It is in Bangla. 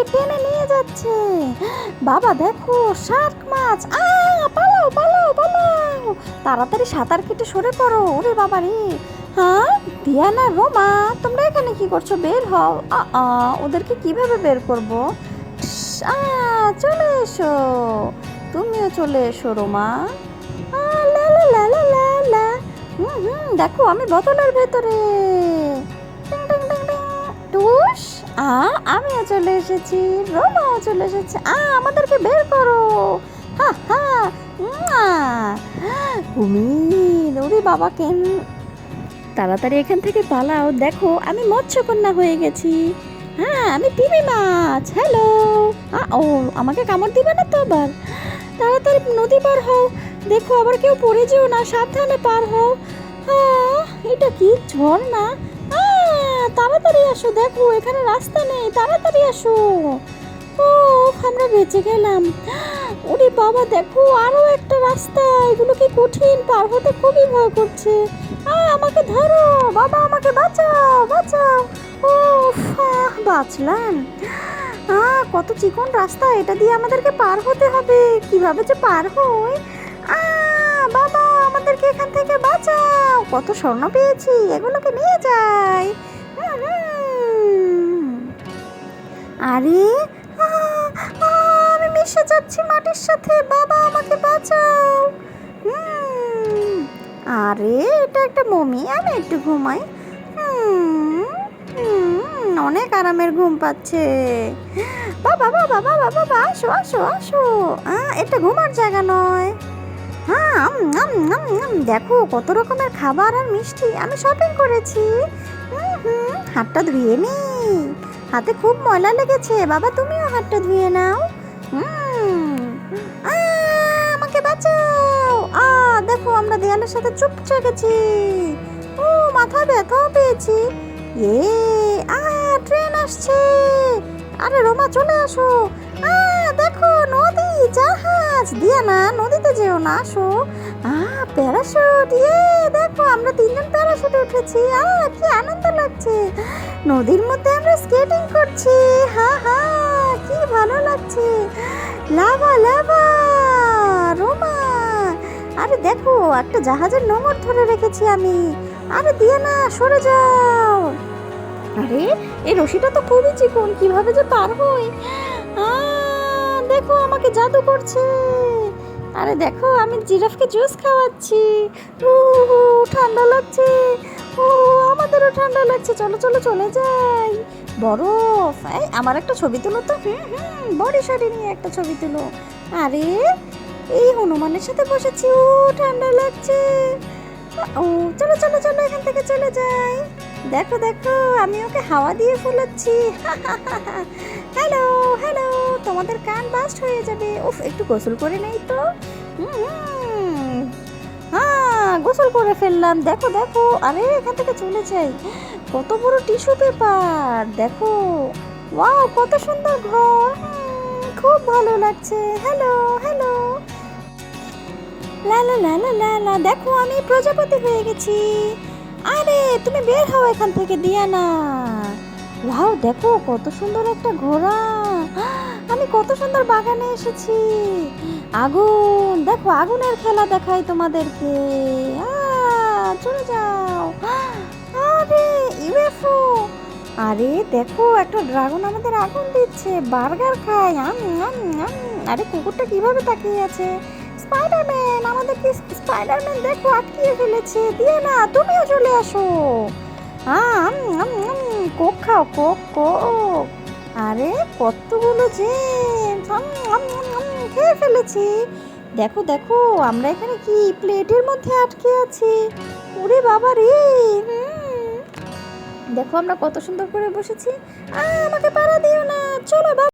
আমাদেরকে টেনে নিয়ে যাচ্ছে। বাবা, দেখো, শার্ক মাছ। পালাও পালাও পালাও। তাড়াতাড়ি সাঁতার কেটে সরে পড়ো। ওরে বাবা রে। হ্যাঁ দিয়ানা, রোমা, তোমরা এখানে কি করছ? বের হও। ওদেরকে কীভাবে বের করব? চলে এসো। তুমিও চলে এসো, রোমা। হুম হুম, দেখো আমি বোতলের ভেতরে। টুস। আ আমিও চলে এসেছি রোমাও চলে এসেছে। আ আমাদেরকে বের করো। হা হা। কুমির ওরে বাবা কেন তাড়াতাড়ি এখান থেকে পালাও। দেখো আমি মৎস্যকন্যা হয়ে গেছি। হ্যাঁ আমি টিমি মাছ। হ্যালো। ও আমাকে কামড় দিবে না তো আবার? তাড়াতাড়ি নদী পার হও। দেখো আবার কেউ পড়ে যেও না সাবধানে পার হও। আহ, এটা কি ঝর্ণা? আহ, তাড়াতাড়ি আসো, দেখো এখানে রাস্তা নেই, তাড়াতাড়ি আসো। ও আমরা বেঁচে গেলাম। ওরে বাবা, দেখো আরও একটা রাস্তা, এগুলো কি কঠিন, পার হতে খুবই ভয় করছে। আমাকে ধরো, বাবা, আমাকে বাঁচাও বাঁচাও। ও বাঁচলাম। কত চিকন রাস্তা, এটা দিয়ে আমাদেরকে পার হতে হবে। কীভাবে যে পার হই? বাবা, আমাদেরকে এখান থেকে বাঁচাও। কত স্বর্ণ পেয়েছি, এগুলোকে নিয়ে যাই। আরে আমি মিশে যাচ্ছি মাটির সাথে। বাবা, আমাকে বাঁচাও। আরে, এটা একটা মমি, আমি একটু ঘুমাই। অনেক আরামের ঘুম পাচ্ছে। বাবা বাবা বাবা বাবা আসো আসো আসো। এটা ঘুমার জায়গা নয়। হ্যাঁ দেখো, কত রকমের খাবার আর মিষ্টি আমি শপিং করেছি। হাতটা ধুয়ে নি। হাতে খুব ময়লা লেগেছে, বাবা তুমিও হাতটা ধুয়ে নাও। আমাকে বাঁচাও। আ, দেখো আমরা দেয়ালের সাথে চুপচে গেছি ও, মাথা ব্যথাও পেয়েছি। এ, আ, ট্রেন আসছে। আরে রোমা, চলে আসো। আ, দেখো নদী, জাহাজ। দিয়া না, নদীতে যেও না, আসো। আ, প্যারাশুট ইয়ে দেখো আমরা তিনজন প্যারাশুটে উঠেছি। আ কি আনন্দ লাগছে। নদীর মধ্যে আমরা স্কেটিং করছি। হা হা, কি ভালো লাগছে। লাভা লাভা, রোমা। আরে দেখো, একটা জাহাজের নোঙর ধরে রেখেছি আমি। আরে দিয়ে না, সরে যাও। আরে, এই রশিটা তো খুবই চিকন, কীভাবে যে পার হই। দেখো, আমাকে জাদু করছে। আরে দেখো, আমি জিরাফকে জুস খাওয়াচ্ছি। ঠান্ডা লাগছে। ও আমাদেরও ঠান্ডা লাগছে। চলো চলো, চলে যাই। বরফ। এই, আমার একটা ছবি তুলো তো। হুম হুম, বডি সরি নিয়ে একটা ছবি তুলো। আরে, এই হনুমানের সাথে বসেছি। ও, ঠান্ডা লাগছে। ও, চলো চলো চলো, এখান থেকে চলে যাই। দেখো দেখো, আমি ওকে হাওয়া দিয়ে ফুলাচ্ছি। Hello hello. তোমাদের কান বাস্ট হয়ে যাবে। উফ, একটু গোসল করে নেই তো। হ্যাঁ গোসল করে ফেললাম। দেখো দেখো, আরে, এখান থেকে চলে যাই। কত বড় টিস্যু পেপার দেখো। ওয়াও কত সুন্দর ঘর। খুব ভালো লাগছে। হ্যালো হ্যালো লা লা লা লা লা লা। দেখো, আমি প্রজাপতি হয়ে গেছি। আরে, তুমি বের হও এখান থেকে দিয়া না ওয়াও, দেখো, কত সুন্দর একটা ঘোড়া। আমি কত সুন্দর বাগানে এসেছি। আগুন, দেখো, আগুনের খেলা দেখাই তোমাদেরকে। চলে যাও। আরে, ইউএফও। আরে, দেখো, একটা ড্রাগন আমাদের আগুন দিচ্ছে। বার্গার খায়। আরে, কুকুরটা কীভাবে তাকিয়ে আছে? স্পাইডারম্যান আমাদের আমাদেরকে স্পাইডারম্যান, দেখো, আটকিয়ে ফেলেছে। দিয়ে না, তুমিও চলে আসো। আম আম। কোক খাও কোক কোক। আরে কতগুলো আম, খেয়ে ফেলেছি। দেখো দেখো আমরা এখানে কি প্লেটের মধ্যে আটকে আছি। ওরে বাবা রে দেখো আমরা কত সুন্দর করে বসেছি। আমাকে পাড়া দিও না। চলো